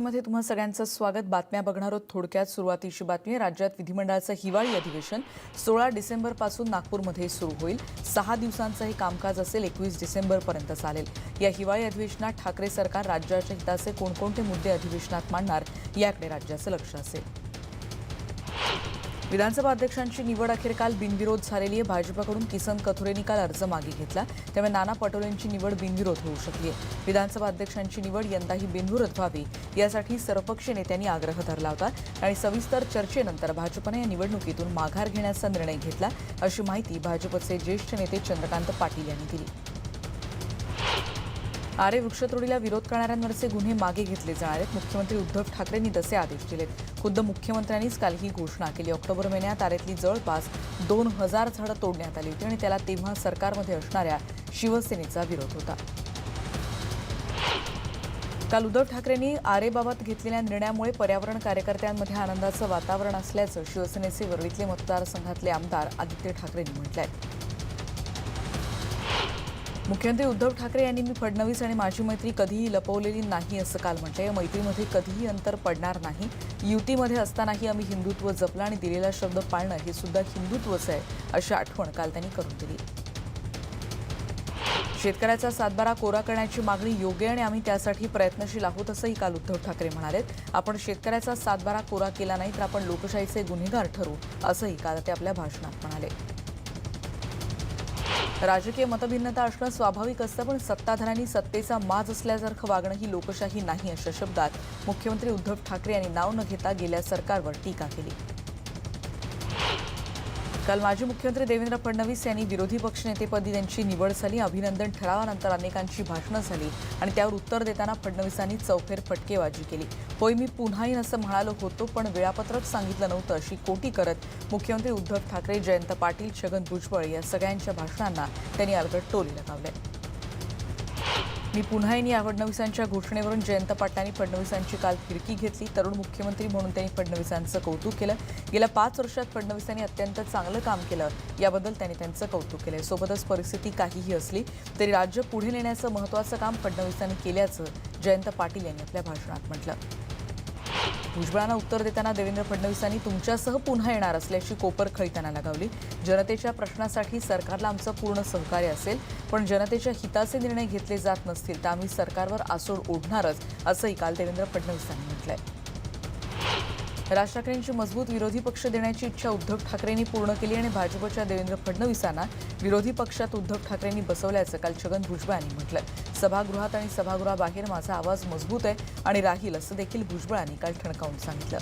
मध्ये तुम्हा सगळ्यांचं स्वागत. बातम्या बघणार आहोत थोडक्यात सुरुवातीची बातमी. राज्यात विधिमंडळाचं हिवाळी अधिवेशन सोळा डिसेंबरपासून नागपूरमध्ये सुरू होईल. सहा दिवसांचं हे कामकाज असेल एकवीस डिसेंबरपर्यंत चालेल. या हिवाळी अधिवेशनात ठाकरे सरकार राज्याच्या हिताचे कोणकोणते मुद्दे अधिवेशनात मांडणार याकडे राज्याचं लक्ष असेल. विधानसभा अध्यक्षांची निवड अखेर काल बिनविरोध झालेली आहे. भाजपाकडून किसन कथोरेंनी काल अर्ज मागे घेतला. त्यामुळे नाना पटोलेंची निवड बिनविरोध होऊ शकली आहे. विधानसभा अध्यक्षांची निवड यंदाही बिनविरोध व्हावी यासाठी सर्वपक्षीय नेत्यांनी आग्रह धरला होता. आणि सविस्तर चर्चेनंतर भाजपनं या निवडणुकीतून माघार घेण्याचा निर्णय घेतला अशी माहिती भाजपचे ज्येष्ठ नेते चंद्रकांत पाटील यांनी दिली. आरे वृक्षतोडीला विरोध करणाऱ्यांवरचे गुन्हे मागे घेतले जाणार आहेत. मुख्यमंत्री उद्धव ठाकरेंनी तसे आदेश दिलेत. खुद्द मुख्यमंत्र्यांनीच काल ही घोषणा केली. ऑक्टोबर महिन्यात आरेतली जवळपास दोन हजार झाडं तोडण्यात आली होती आणि त्याला तेव्हा सरकारमध्ये असणाऱ्या शिवसेनेचा विरोध होता. काल उद्धव ठाकरेंनी आरेबाबत घेतलेल्या निर्णयामुळे पर्यावरण कार्यकर्त्यांमध्ये आनंदाचं वातावरण असल्याचं शिवसेनेचे वरळीतले मतदारसंघातले आमदार आदित्य ठाकरेंनी म्हटलंय. मुख्यमंत्री उद्धव ठाकरे यांनी मी फडणवीस आणि माझी मैत्री कधीही लपवलेली नाही असं काल म्हटलं या मैत्रीमध्ये कधीही अंतर पडणार नाही. युतीमध्ये असतानाही आम्ही हिंदुत्व जपलं आणि दिलेला शब्द पाळणं हे सुद्धा हिंदुत्वच आहे अशी आठवण काल त्यांनी करून दिली. शेतकऱ्याचा सातबारा कोरा करण्याची मागणी योग्य आणि आम्ही त्यासाठी प्रयत्नशील आहोत असंही काल उद्धव ठाकरे म्हणाले आपण शेतकऱ्याचा सातबारा कोरा केला नाही तर आपण लोकशाहीचे गुन्हेगार ठरू असंही काल ते आपल्या भाषणात म्हणाले. राजकीय मतभिन्नता असणं स्वाभाविक असतं पण सत्ताधाऱ्यांनी सत्तेचा माज असल्यासारखं वागणं ही लोकशाही नाही अशा शब्दात मुख्यमंत्री उद्धव ठाकरे यांनी नाव न घेता गेल्या सरकारवर टीका केली. काल माजी मुख्यमंत्री देवेंद्र फडणवीस यांनी विरोधी पक्षनेतेपदी त्यांची निवड झाली अभिनंदन ठरावानंतर अनेकांची भाषणं झाली आणि त्यावर उत्तर देताना फडणवीसांनी चौफेर फटकेबाजी केली. होय मी पुन्हा येईन असं म्हणालो होतो पण वेळापत्रक सांगितलं नव्हतं अशी कोटी करत मुख्यमंत्री उद्धव ठाकरे जयंत पाटील छगन भुजबळ या सगळ्यांच्या भाषणांना त्यांनी अलगट टोली लगावले. मी पुन्हा येईन या फडणवीसांच्या घोषणेवरून जयंत पाटलांनी फडणवीसांची काल फिरकी घेतली. तरुण मुख्यमंत्री म्हणून त्यांनी फडणवीसांचं कौतुक केलं. गेल्या पाच वर्षात फडणवीसांनी अत्यंत चांगलं काम केलं. याबद्दल त्यांनी त्यांचं कौतुक केलं सोबतच परिस्थिती काहीही असली तरी राज्य पुढे नेण्याचं महत्त्वाचं काम फडणवीसांनी केल्याचं जयंत पाटील यांनी आपल्या भाषणात म्हटलं. भुजबळांना उत्तर देताना देवेंद्र फडणवीसांनी तुमच्यासह पुन्हा येणार असल्याची कोपरखळी त्यांना लगावली. जनतेच्या प्रश्नासाठी सरकारला आमचं पूर्ण सहकार्य असेल पण जनतेच्या हिताचे निर्णय घेतले जात नसतील तर आम्ही सरकारवर आसोड ओढणारच असंही काल देवेंद्र फडणवीसांनी म्हटलंय. राज ठाकरेंची मजबूत विरोधी पक्ष देण्याची इच्छा उद्धव ठाकरेंनी पूर्ण केली आणि भाजपच्या देवेंद्र फडणवीसांना विरोधी पक्षात उद्धव ठाकरेंनी बसवल्याचं काल छगन भुजबळ यांनी म्हटलं सभागृहात आणि सभागृहाबाहेर माझा आवाज मजबूत आहे आणि राहील असं देखील भुजबळांनी काल ठणकावून सांगितलं.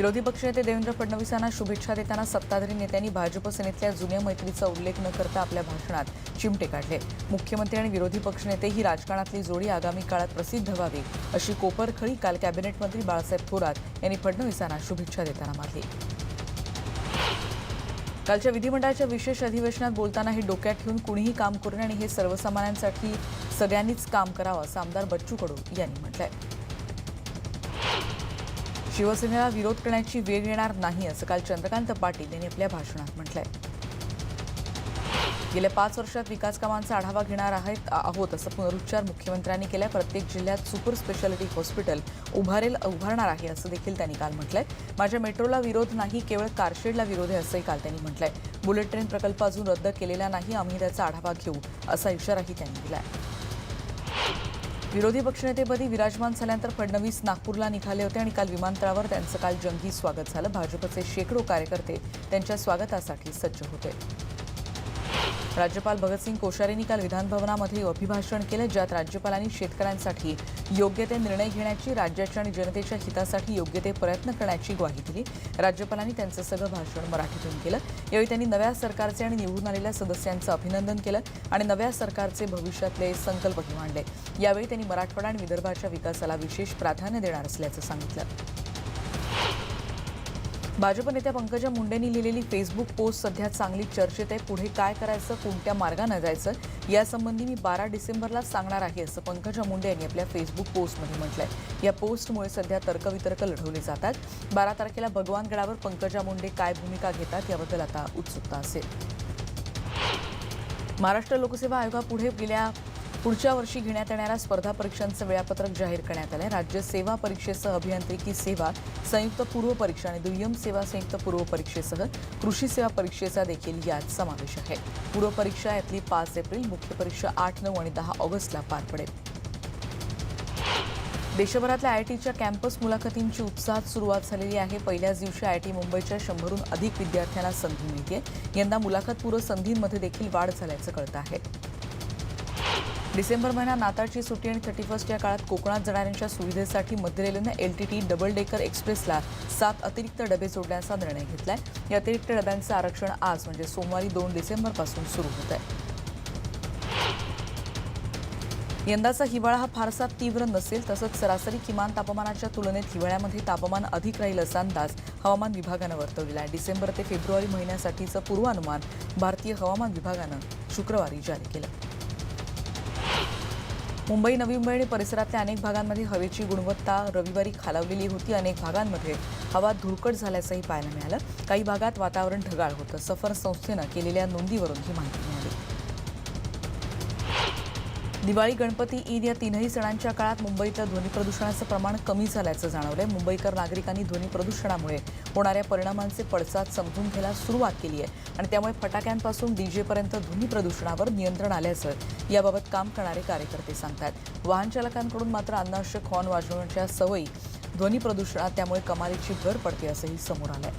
विरोधी पक्षनेते देवेंद्र फडणवीसांना शुभेच्छा देताना सत्ताधारी नेत्यांनी भाजप सेनेतल्या जुन्या मैत्रीचा उल्लेख न करता आपल्या भाषणात चिमटे काढले. मुख्यमंत्री आणि विरोधी पक्षनेते ही राजकारणातली जोडी आगामी काळात प्रसिद्ध व्हावी अशी कोपरखळी काल कॅबिनेट मंत्री बाळासाहेब थोरात यांनी फडणवीसांना शुभेच्छा देताना मारली कालच्या विधिमंडळाच्या विशेष अधिवेशनात बोलताना हे डोक्यात ठेवून कुणीही काम करू नये आणि हे सर्वसामान्यांसाठी सगळ्यांनीच काम करावं असं आमदार बच्चू कडू यांनी म्हटलंय. शिवसेनेला विरोध करण्याची वेळ येणार नाही असं काल चंद्रकांत पाटील यांनी आपल्या भाषणात म्हटलंय. गेल्या पाच वर्षात विकास कामांचा आढावा घेणार आहेत आहोत असं पुनरुच्चार मुख्यमंत्र्यांनी केलाय. प्रत्येक जिल्ह्यात सुपर स्पेशालिटी हॉस्पिटल उभारेल उभारणार आहे असं देखील त्यांनी काल म्हटलंय. माझ्या मेट्रोला विरोध नाही केवळ कारशेडला विरोध आहे असंही काल त्यांनी म्हटलंय. बुलेट ट्रेन प्रकल्प अजून रद्द केलेला नाही आम्ही त्याचा आढावा घेऊ असा इशाराही त्यांनी दिलाय. विरोधी पक्षनेतेपदी विराजमान झाल्यानंतर फडणवीस नागपूरला निघाले होते आणि काल विमानतळावर त्यांचं काल जंगी स्वागत झालं. भाजपचे शेकडो कार्यकर्ते त्यांच्या स्वागतासाठी सज्ज होते. राज्यपाल भगतसिंग कोश्यारींनी काल विधानभवनामध्ये अभिभाषण केलं ज्यात राज्यपालांनी शेतकऱ्यांसाठी योग्य ते निर्णय घेण्याची राज्याच्या आणि जनतेच्या हितासाठी योग्य ते प्रयत्न करण्याची ग्वाही दिली. राज्यपालांनी त्यांचं सगळं भाषण मराठीतून केलं. यावेळी त्यांनी नव्या सरकारचे आणि निवडून आलेल्या सदस्यांचं अभिनंदन केलं आणि नव्या सरकारचे भविष्यातले संकल्पही मांडले यावेळी त्यांनी मराठवाडा आणि विदर्भाच्या विकासाला विशेष प्राधान्य देणार असल्याचं सांगितलं. भाजप नेत्या पंकजा मुंडेंनी लिहिलेली फेसबुक पोस्ट सध्या चांगली चर्चेत आहे. पुढे काय करायचं कोणत्या मार्गानं जायचं यासंबंधी मी बारा डिसेंबरला सांगणार आहे असं पंकजा मुंडे यांनी आपल्या फेसबुक पोस्टमध्ये म्हटलंय. या पोस्टमुळे सध्या तर्कवितर्क लढवले जातात. बारा तारखेला भगवानगडावर पंकजा मुंडे काय भूमिका घेतात याबद्दल आता उत्सुकता असेल. महाराष्ट्र लोकसेवा आयोगापुढे गेल्या पुढच्या वर्षी घेण्यात येणाऱ्या स्पर्धा परीक्षांचं वेळापत्रक जाहीर करण्यात आलं आहे राज्य सेवा परीक्षेसह अभियांत्रिकी सेवा संयुक्त पूर्व परीक्षा आणि दुय्यम सेवा संयुक्त पूर्व परीक्षेसह कृषी सेवा परीक्षेचा देखील यात समावेश आहे. पूर्व परीक्षा यातली पाच एप्रिल मुख्य परीक्षा आठ नऊ आणि दहा ऑगस्टला पार पडेल. देशभरातल्या आय कॅम्पस मुलाखतींची उत्साहात सुरुवात झालेली आहे. पहिल्याच दिवशी आय टी मुंबईच्या शंभरहून अधिक विद्यार्थ्यांना संधी मिळते यंदा मुलाखतपूर्व संधींमध्ये देखील वाढ झाल्याचं कळतं आहे. डिसेंबर महिना नाताळची सुट्टी आणि थर्टी फर्स्ट या काळात कोकणात जाणाऱ्यांच्या सुविधेसाठी मध्य रेल्वेनं L T T double decker एक्सप्रेसला सात अतिरिक्त डबे जोडण्याचा निर्णय घेतला आहे या अतिरिक्त डब्यांचं आरक्षण आज म्हणजे सोमवारी दोन डिसेंबरपासून सुरू होत आहे यंदाचा हिवाळा हा फारसा तीव्र नसेल तसंच सरासरी किमान तापमानाच्या तुलनेत हिवाळ्यामध्ये तापमान अधिक राहील असा अंदाज हवामान विभागानं वर्तवलेला आहे. डिसेंबर ते फेब्रुवारी महिन्यासाठीचं पूर्वानुमान भारतीय हवामान विभागानं शुक्रवारी जारी केलं. मुंबई नवी मुंबई आणि परिसरातल्या अनेक भागांमध्ये हवेची गुणवत्ता रविवारी खालावलेली होती. अनेक भागांमध्ये हवा धुरकट झाल्याचंही पाहायला मिळालं. काही भागात वातावरण ढगाळ होतं. सफर संस्थेनं केलेल्या नोंदीवरून ही माहिती दिवाळी गणपती ईद या तीनही सणांच्या काळात मुंबईतलं ध्वनी प्रदूषणाचं प्रमाण कमी झाल्याचं जाणवलंय. मुंबईकर नागरिकांनी ध्वनी प्रदूषणामुळे होणाऱ्या परिणामांचे पडसाद समजून घ्यायला सुरुवात केली आहे आणि त्यामुळे फटाक्यांपासून डीजेपर्यंत ध्वनी प्रदूषणावर नियंत्रण आल्याचं याबाबत काम करणारे कार्यकर्ते सांगतात वाहन चालकांकडून मात्र अनावश्यक हॉर्न वाजवण्याच्या सवयी ध्वनी प्रदूषणात त्यामुळे कमालीची भर पडते असंही समोर आलंय.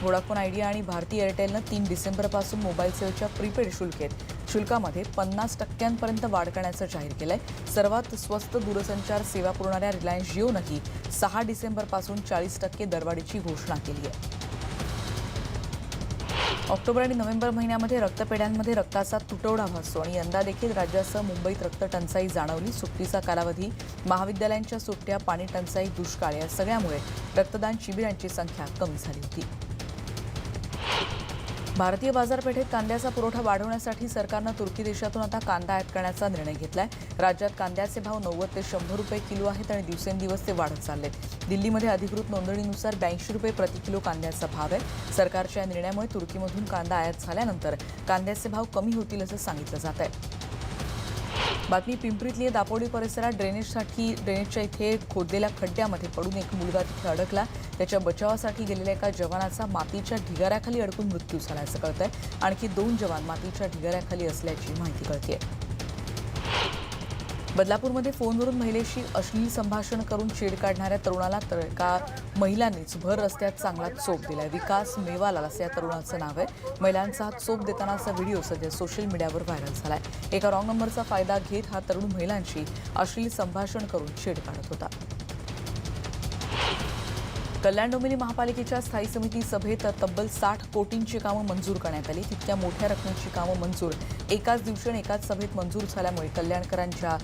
व्होडाफोन आयडिया आणि भारती एअरटेलनं तीन डिसेंबरपासून मोबाईल सेवेच्या प्रीपेड शुल्केत शुल्कामध्ये पन्नास टक्क्यांपर्यंत वाढ करण्याचं जाहीर केलंय. सर्वात स्वस्त दूरसंचार सेवा पुरवणाऱ्या रिलायन्स जिओनंही सहा डिसेंबरपासून चाळीस टक्के दरवाढीची घोषणा केली आहे. ऑक्टोबर आणि नोव्हेंबर महिन्यामध्ये रक्तपेढ्यांमध्ये रक्ताचा तुटवडा भासतो आणि यंदा देखील राज्यासह मुंबईत रक्तटंचाई जाणवली. सुट्टीचा कालावधी महाविद्यालयांच्या सुट्ट्या पाणी टंचाई दुष्काळ या सगळ्यामुळे रक्तदान शिबिरांची संख्या कमी झाली होती. भारतीय बाजारपेठेत कांद्याचा पुरवठा वाढवण्यासाठी सरकारनं तुर्की देशातून आता कांदा आयात करण्याचा निर्णय घेतलाय. राज्यात कांद्याचे भाव नव्वद ते शंभर रुपये किलो आहेत आणि दिवसेंदिवस ते वाढत चाललेत. दिल्लीमध्ये अधिकृत नोंदणीनुसार ब्याऐंशी रुपये प्रति किलो कांद्याचा भाव आहे. सरकारच्या या निर्णयामुळे तुर्कीमधून कांदा आयात झाल्यानंतर कांद्याचे भाव कमी होतील असं सांगितलं जात आहे. बातमी पिंपरीतली दापोडी परिसरात ड्रेनेजसाठी ड्रेनेजच्या इथे खोदलेल्या खड्ड्यामध्ये पडून एक मुलगा तिथे अडकला. त्याच्या बचावासाठी गेलेल्या एका जवानाचा मातीच्या ढिगाऱ्याखाली अडकून मृत्यू झाल्याचं कळतंय. आणखी दोन जवान मातीच्या ढिगाऱ्याखाली असल्याची माहिती कळते बदलापूरमध्ये फोनवरून महिलेशी अश्लील संभाषण करून छेड काढणाऱ्या तरुणाला तर एका महिलांनीच भर रस्त्यात चांगला चोप दिलाय. विकास मेवालाल असं या तरुणाचं नाव आहे. महिलांचा हा चोप देतानाचा व्हिडिओ सध्या सोशल मीडियावर व्हायरल झालाय. एका रॉंग नंबरचा फायदा घेत हा तरुण महिलांशी अश्लील संभाषण करून छेड काढत होता. कल्याण डोंबिवली महापालिकेच्या स्थायी समिती सभेत तब्बल साठ कोटींची कामं मंजूर करण्यात आली. तितक्या मोठ्या रकमेची कामं मंजूर. एकाच दिवशी आणि एकाच सभेत मंजूर झाल्यामुळे कल्याणकरांच्या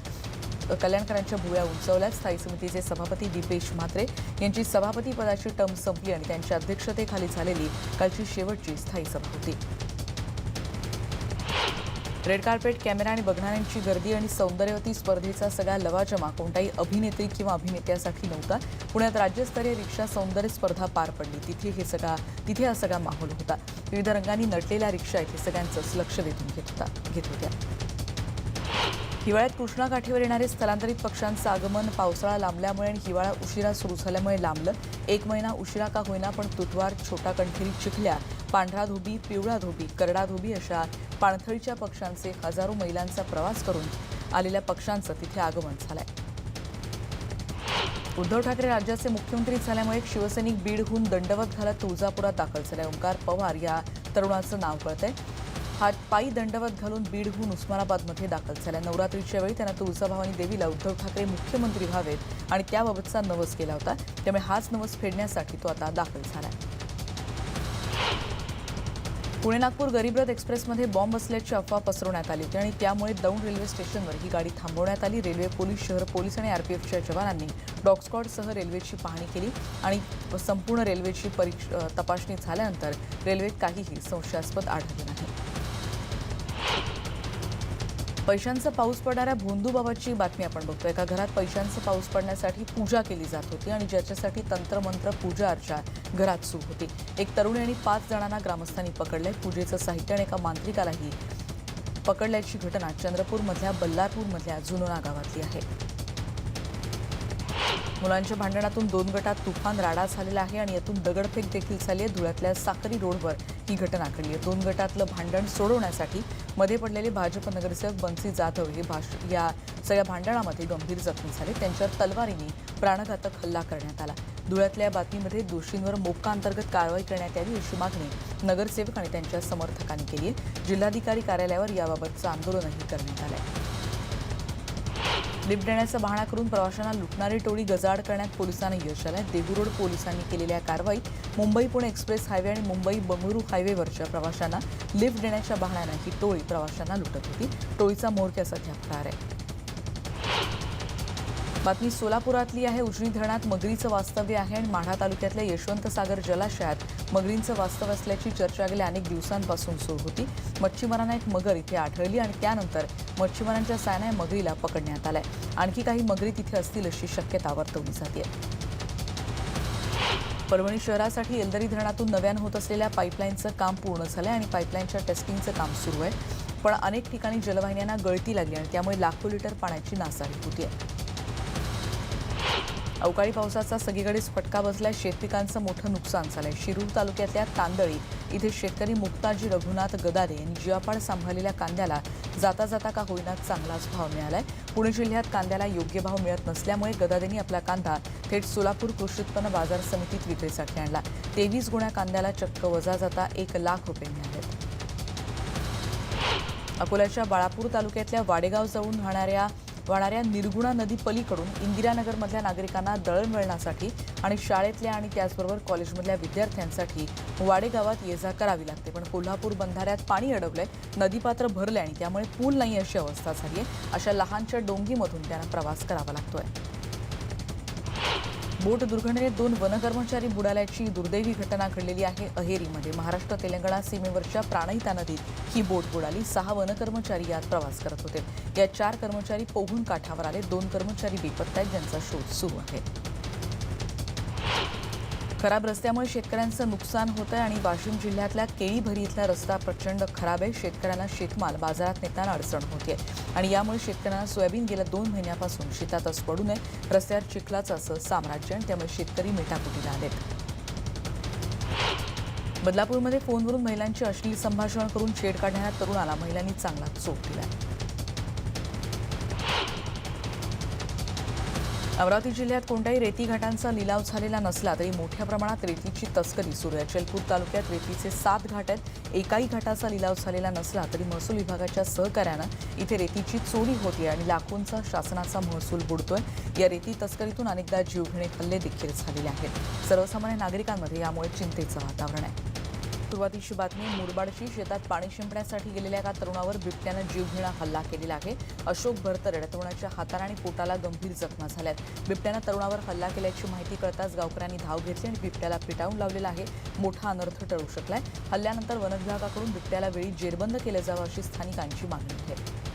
कल्याणकरांच्या भुवया उंचवल्यात. स्थायी समितीचे सभापती दीपेश म्हात्रे यांची सभापती पदाची टर्म संपली आणि त्यांच्या अध्यक्षतेखाली झालेली कालची शेवटची स्थायी सभा होती. रेड कार्पेट कॅमेरा आणि बघणाऱ्यांची गर्दी आणि सौंदर्यवती स्पर्धेचा सगळा लवाजमा कोणत्याही अभिनेत्री किंवा अभिनेत्यासाठी नव्हता. पुण्यात राज्यस्तरीय रिक्षा सौंदर्य स्पर्धा पार पडली. तिथे हे सगळा तिथे हा सगळा माहोल होता. विविध रंगांनी नटलेल्या रिक्षा इथे सगळ्यांचंच लक्ष वेधून घेत होता घेत होत्या. हिवाळ्यात कृष्णा काठीवर येणारे स्थलांतरित पक्ष्यांचं आगमन पावसाळा लांबल्यामुळे आणि हिवाळा उशिरा सुरू झाल्यामुळे लांबलं. एक महिना उशिरा का होईना पण तुतवार छोटा कंठेरी चिखल्या पांढरा धोबी पिवळा धोबी करडा धोबी अशा पाणथळीच्या पक्ष्यांचे हजारो मैलांचा प्रवास करून आलेल्या पक्ष्यांचं तिथे आगमन झालंय. उद्धव ठाकरे राज्याचे मुख्यमंत्री झाल्यामुळे एक शिवसैनिक बीडहून दंडवत घालत तुळजापुरात दाखल झालाय. ओंकार पवार या तरुणाचं नाव कळतंय. हा पायी दंडवत घालून बीडहून उस्मानाबादमध्ये दाखल झाला नवरात्रीच्या वेळी त्यांना तुळजाभवानी देवीला उद्धव ठाकरे मुख्यमंत्री व्हावेत आणि त्याबाबतचा नवस केला होता. त्यामुळे हाच नवस फेडण्यासाठी तो आता दाखल झाला पुणे नागपूर गरीबरथ एक्सप्रेसमध्ये बॉम्ब असल्याची अफवा पसरवण्यात आली होती आणि त्यामुळे दौंड रेल्वे स्टेशनवर ही गाडी थांबवण्यात आली. रेल्वे पोलीस शहर पोलीस आणि आरपीएफच्या जवानांनी डॉगस्कॉडसह रेल्वेची पाहणी केली आणि संपूर्ण रेल्वेची परीक्ष तपासणी झाल्यानंतर रेल्वेत काहीही संशयास्पद आढळले नाही. पैशांचा पाऊस पडणाऱ्या भोंदूबाबाची बातमी आपण बघतो एका घरात पैशांचा पाऊस पडण्यासाठी पूजा केली जात होती आणि ज्याच्यासाठी तंत्रमंत्र पूजा अर्चा घरात सुरू होती. एक तरुणी आणि पाच जणांना ग्रामस्थांनी पकडले पूजेचं साहित्य आणि एका मांत्रिकालाही पकडल्याची घटना चंद्रपूरमधल्या बल्लारपूरमधल्या जुनोना गावातली आहे. मुलांच्या भांडणातून दोन गटात तुफान राडा झालेला आहे आणि यातून दगडफेक देखील झाली आहे. धुळ्यातल्या साखरी रोडवर ही घटना घडली आहे. दोन गटातलं भांडण सोडवण्यासाठी मध्ये पडलेले भाजप नगरसेवक बन्सी जाधव हे भाष या सगळ्या भांडणामध्ये गंभीर जखमी झाले. त्यांच्यावर तलवारीने प्राणघातक हल्ला करण्यात आला. धुळ्यातल्या बातमीमध्ये दोषींवर मोक्का अंतर्गत कारवाई करण्यात यावी अशी मागणी नगरसेवक आणि त्यांच्या समर्थकांनी केली आहे. जिल्हाधिकारी कार्यालयावर याबाबतचं आंदोलनही करण्यात आलं आहे लिफ्ट देण्याचा बहाणा करून प्रवाशांना लुटणारी टोळी गजाड करण्यात पोलिसांना यश आलं देहूरोड पोलिसांनी केलेल्या कारवाईत मुंबई पुणे एक्सप्रेस हायवे आणि मुंबई बंगळुरू हायवेवरच्या प्रवाशांना लिफ्ट देण्याच्या बहाण्यानं ही टोळी प्रवाशांना लुटत होती. टोळीचा मोर्चा सध्या फरार आहे. बातमी सोलापुरातली आहे. उजनी धरणात मगरीचं वास्तव्य आहे आणि माढा तालुक्यातल्या यशवंत सागर जलाशयात मगरींचं वास्तव असल्याची चर्चा गेल्या अनेक दिवसांपासून सुरू होती. मच्छीमारांना एक मगर इथे आढळली आणि त्यानंतर मच्छीमारांच्या सायनाय मगरीला पकडण्यात आलंय. आणखी काही मगरी तिथे असतील अशी शक्यता वर्तवली जाते परभणी शहरासाठी एलदरी धरणातून नव्यानं होत असलेल्या पाईपलाईनचं काम पूर्ण झालंय आणि पाईपलाईनच्या टेस्टिंगचं काम सुरू आहे. पण अनेक ठिकाणी जलवाहिन्यांना गळती लागली आणि त्यामुळे लाखो लिटर पाण्याची नासाडी होती आहे अवकाळी पावसाचा सगळीकडेच फटका बसलाय. शेतपिकांचं मोठं नुकसान झालंय. शिरूर तालुक्यातल्या तांदळी इथे शेतकरी मुक्ताजी रघुनाथ गदारे यांनी जियापाड सांभाळलेल्या कांद्याला जाता जाता का होईना चांगलाच भाव मिळालाय. पुणे जिल्ह्यात कांद्याला योग्य भाव मिळत नसल्यामुळे गदादेंनी आपला कांदा थेट सोलापूर कृषी उत्पन्न बाजार समितीत विक्रीसाठी आणला. तेवीस गुण्या कांद्याला चक्क वजा जाता एक लाख रुपये मिळालेत अकोल्याच्या बाळापूर तालुक्यातल्या वाडेगाव जवळून राहणाऱ्या वाहणाऱ्या निर्गुणा नदी पलीकडून इंदिरानगरमधल्या नागरिकांना दळणवळणासाठी आणि शाळेतल्या आणि त्याचबरोबर कॉलेजमधल्या विद्यार्थ्यांसाठी वाडेगावात ये जा करावी लागते. पण कोल्हापूर बंधाऱ्यात पाणी अडवलंय नदीपात्र भरले आणि त्यामुळे पूल नाही अशी अवस्था झाली आहे अशा लहानच्या डोंगीमधून त्यांना प्रवास करावा लागतोय. बोट दुर्घटनेत दोन वनकर्मचारी बुडाल्याची दुर्दैवी घटना घडलेली आहे अहेरीमध्ये. महाराष्ट्र तेलंगणा सीमेवरच्या प्राणहिता नदीत ही बोट बुडाली. सहा वनकर्मचारी यात प्रवास करत होते. या चार कर्मचारी पोहून काठावर आले. दोन कर्मचारी बेपत्ता आहेत ज्यांचा शोध सुरू आहे. खराब रस्त्यामुळे शेतकऱ्यांचं नुकसान होतं आहे आणि वाशिम जिल्ह्यातल्या केळीभरी इथला रस्ता प्रचंड खराब आहे. शेतकऱ्यांना शेतमाल बाजारात नेताना अडचण होते आणि यामुळे शेतकऱ्यांना सोयाबीन गेल्या दोन महिन्यापासून शेतातच पडू नये. रस्त्यावर चिखलाचं असं साम्राज्य आणि त्यामुळे शेतकरी मेटाकुटीला आलेत बदलापूरमध्ये फोनवरून महिलांची अश्लील संभाषण करून छेड काढणाऱ्या तरुणाला महिलांनी चांगला चोप दिला अमरावती जिल्ह्यात कोणत्याही रेती घाटांचा लिलाव झालेला नसला तरी मोठ्या प्रमाणात रेतीची तस्करी सुरू आहे. चलपूर तालुक्यात रेतीचे सात घाट आहेत. एकाही घाटाचा लिलाव झालेला नसला तरी महसूल विभागाच्या सहकार्यानं इथे रेतीची चोरी होती आणि लाखोंचा शासनाचा महसूल बुडतोय. या रेती तस्करीतून अनेकदा जीवघेणे हल्ले देखील झालेले आहेत. सर्वसामान्य नागरिकांमध्ये यामुळे चिंतेचं वातावरण आहे. सुरुवातीची बातमी मुरबाडची शेतात पाणी शिंपण्यासाठी गेलेल्या एका तरुणावर बिबट्यानं जीवघेणा हल्ला केलेला आहे. अशोक भरतर या तरुणाच्या हाताला आणि पोटाला गंभीर जखमा झाल्यात. बिबट्यानं तरुणावर हल्ला केल्याची माहिती कळताच गावकऱ्यांनी धाव घेतली आणि बिबट्याला पिटाळून लावलेला आहे. मोठा अनर्थ टळू शकलाय. हल्ल्यानंतर वनविभागाकडून बिबट्याला वेळी जेरबंद केलं जावं अशी स्थानिकांची मागणी आहे.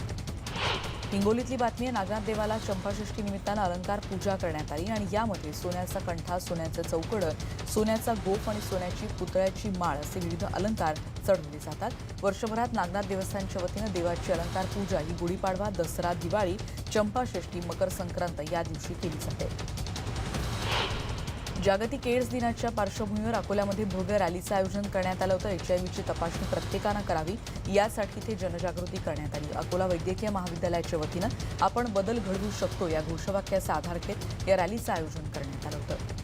हिंगोलीतली बातमी आहे नागनाथ देवाला चंपाषष्ठी निमित्तानं अलंकार पूजा करण्यात आली आणि यामध्ये सोन्याचा कंठा सोन्याचं चौकडं सोन्याचा गोफ आणि सोन्याची पुतळ्याची माळ असे विविध अलंकार चढवले जातात. वर्षभरात नागनाथ देवस्थानच्या वतीनं देवाची अलंकार पूजा ही गुढीपाडवा दसरा दिवाळी चंपाषष्ठी मकर संक्रांत या दिवशी केली जाते. जागतिक एड्स दिनाच्या पार्श्वभूमीवर अकोल्यामध्ये भव्य रॅलीचं आयोजन करण्यात आलं होतं. एचआयव्हीची तपासणी प्रत्येकानं करावी यासाठी इथे जनजागृती करण्यात आली. अकोला वैद्यकीय महाविद्यालयाच्या वतीनं आपण बदल घडवू शकतो या घोषवाक्याचा आधार घेत या रॅलीचं आयोजन करण्यात आलं होतं.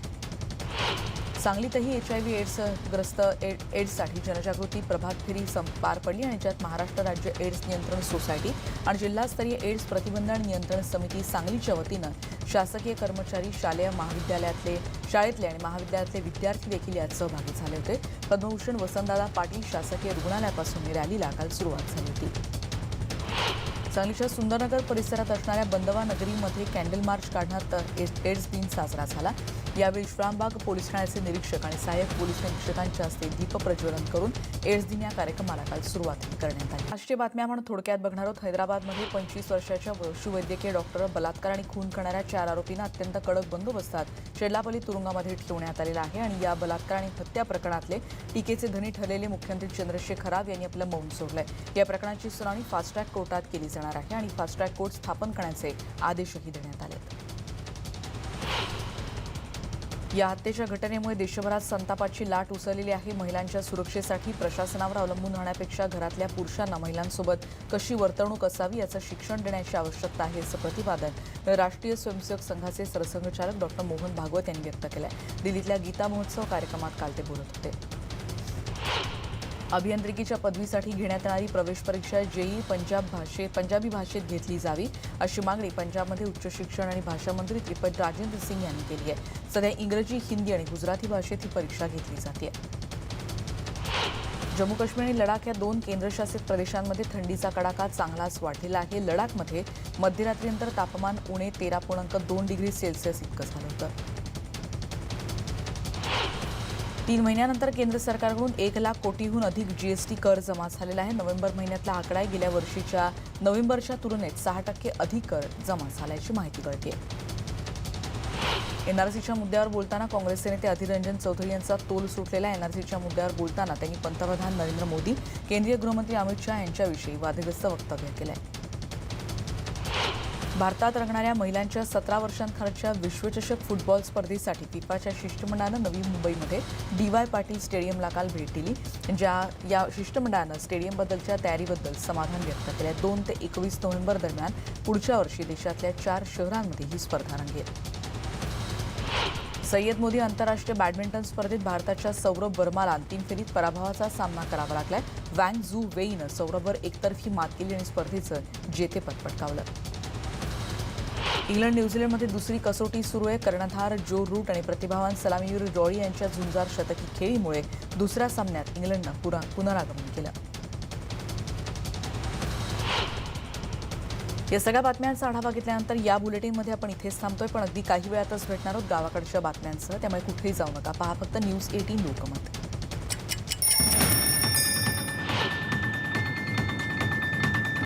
सांगलीतही एच आय व्ही एड्स ग्रस्त एड एड्ससाठी जनजागृती प्रभात फेरी पार पडली आणि ज्यात महाराष्ट्र राज्य एड्स नियंत्रण सोसायटी आणि जिल्हास्तरीय एड्स प्रतिबंध आणि नियंत्रण समिती सांगलीच्या वतीनं शासकीय कर्मचारी शालेय महाविद्यालयातले शाळेतले आणि महाविद्यालयातले विद्यार्थी देखील यात सहभागी झाले होते. पद्मभूषण वसंतदादा पाटील शासकीय रुग्णालयापासून रॅलीला काल सुरुवात झाली होती. सांगलीच्या सुंदरनगर परिसरात असणाऱ्या बंदवा नगरीमध्ये कॅन्डल मार्च काढण्यात ए- एड्स दिन साजरा झाला. यावेळी विश्रामबाग पोलीस ठाण्याचे निरीक्षक आणि सहाय्यक पोलीस निरीक्षकांच्या हस्ते दीप प्रज्वलन करून एड्स दिन या कार्यक्रमाला काल सुरुवात करण्यात आली. राष्ट्रीय बातम्या म्हणून थोडक्यात बघणार आहोत हैदराबादमध्ये पंचवीस वर्षाच्या पशुवैद्यकीय डॉक्टर बलात्कार आणि खून करणाऱ्या चार आरोपींना अत्यंत कडक बंदोबस्तात शेर्लापल्ली तुरुंगामध्ये ठेवण्यात आलेला आहे आणि या बलात्कार आणि हत्या प्रकरणातले टीकेचे धनी ठरलेले मुख्यमंत्री चंद्रशेखर राव यांनी आपलं मौन सोडलंय. या प्रकरणाची सुनावणी फास्ट ट्रॅक कोर्टात केली जाणार आहे आणि फास्ट ट्रॅक कोर्ट स्थापन करण्याचे आदेशही देण्यात आले. या हत्येच्या घटनेमुळे देशभरात संतापाची लाट उसळलेली आहे. महिलांच्या सुरक्षेसाठी प्रशासनावर अवलंबून राहण्यापेक्षा घरातल्या पुरुषांना महिलांसोबत कशी वर्तणूक असावी याचं शिक्षण देण्याची आवश्यकता आहे असं प्रतिपादन राष्ट्रीय स्वयंसेवक संघाचे सरसंघचालक डॉक्टर मोहन भागवत यांनी व्यक्त केलं आहे दिल्लीतल्या गीता महोत्सव कार्यक्रमात काल ते बोलत होते. अभियांत्रिकीच्या पदवीसाठी घेण्यात येणारी प्रवेश परीक्षा जेई पंजाब भाषे पंजाबी भाषेत घेतली जावी अशी मागणी पंजाबमध्ये उच्च शिक्षण आणि भाषा मंत्री त्रिपद राजेंद्र सिंग यांनी केली आहे. सध्या इंग्रजी हिंदी आणि गुजराती भाषेत ही परीक्षा घेतली जाते. जम्मू काश्मीर आणि लडाख या दोन केंद्रशासित प्रदेशांमध्ये थंडीचा कडाका चांगलाच वाढलेला आहे. लडाखमध्ये मध्यरात्रीनंतर तापमान उणे तेरा पूर्णांक दोन डिग्री सेल्सिअस इतकं झालं होतं. तीन महिन्यानंतर केंद्र सरकारकडून एक लाख कोटीहून अधिक जीएसटी कर जमा झालेला आहे. नोव्हेंबर महिन्यातला आकडा आहे. गेल्या वर्षीच्या नोव्हेंबरच्या तुलनेत सहा टक्के अधिक कर जमा झाल्याची माहिती कळते. एनआरसीच्या मुद्द्यावर बोलताना काँग्रेसचे नेते अधीर रंजन चौधरी यांचा तोल सुटलेला एनआरसीच्या मुद्द्यावर बोलताना त्यांनी पंतप्रधान नरेंद्र मोदी केंद्रीय गृहमंत्री अमित शहा यांच्याविषयी वादग्रस्त वक्तव्य केलं आहे भारतात रंगणाऱ्या महिलांच्या सतरा वर्षांखालच्या विश्वचषक फुटबॉल स्पर्धेसाठी फिफाच्या शिष्टमंडळानं नवी मुंबईमध्ये डी वाय पाटील स्टेडियमला काल भेट दिली ज्या या शिष्टमंडळानं स्टेडियमबद्दलच्या तयारीबद्दल समाधान व्यक्त केलं. दोन ते एकवीस नोव्हेंबर दरम्यान पुढच्या वर्षी देशातल्या चार शहरांमध्ये ही स्पर्धा रंगेल. सय्यद मोदी आंतरराष्ट्रीय बॅडमिंटन स्पर्धेत भारताच्या सौरभ वर्माला अंतिम फेरीत पराभवाचा सामना करावा लागलाय. वँग झू वेईनं सौरभवर एकतर्फी मात केली आणि स्पर्धेचं जेतेपद पटकावलं. इंग्लंड न्यूझीलंडमध्ये दुसरी कसोटी सुरू आहे. कर्णधार जो रूट आणि प्रतिभावान सलामीवीर रॉडी यांच्या झुंजार शतकी खेळीमुळे दुसऱ्या सामन्यात इंग्लंडनं पुरा पुनरागमन केलं. या सगळ्या बातम्यांचा आढावा घेतल्यानंतर या बुलेटिनमध्ये आपण इथेच थांबतोय पण अगदी काही वेळातच भेटणार आहोत गावाकडच्या बातम्यांसह. त्यामुळे कुठेही जाऊ नका. पहा फक्त न्यूज एटीन लोकमत.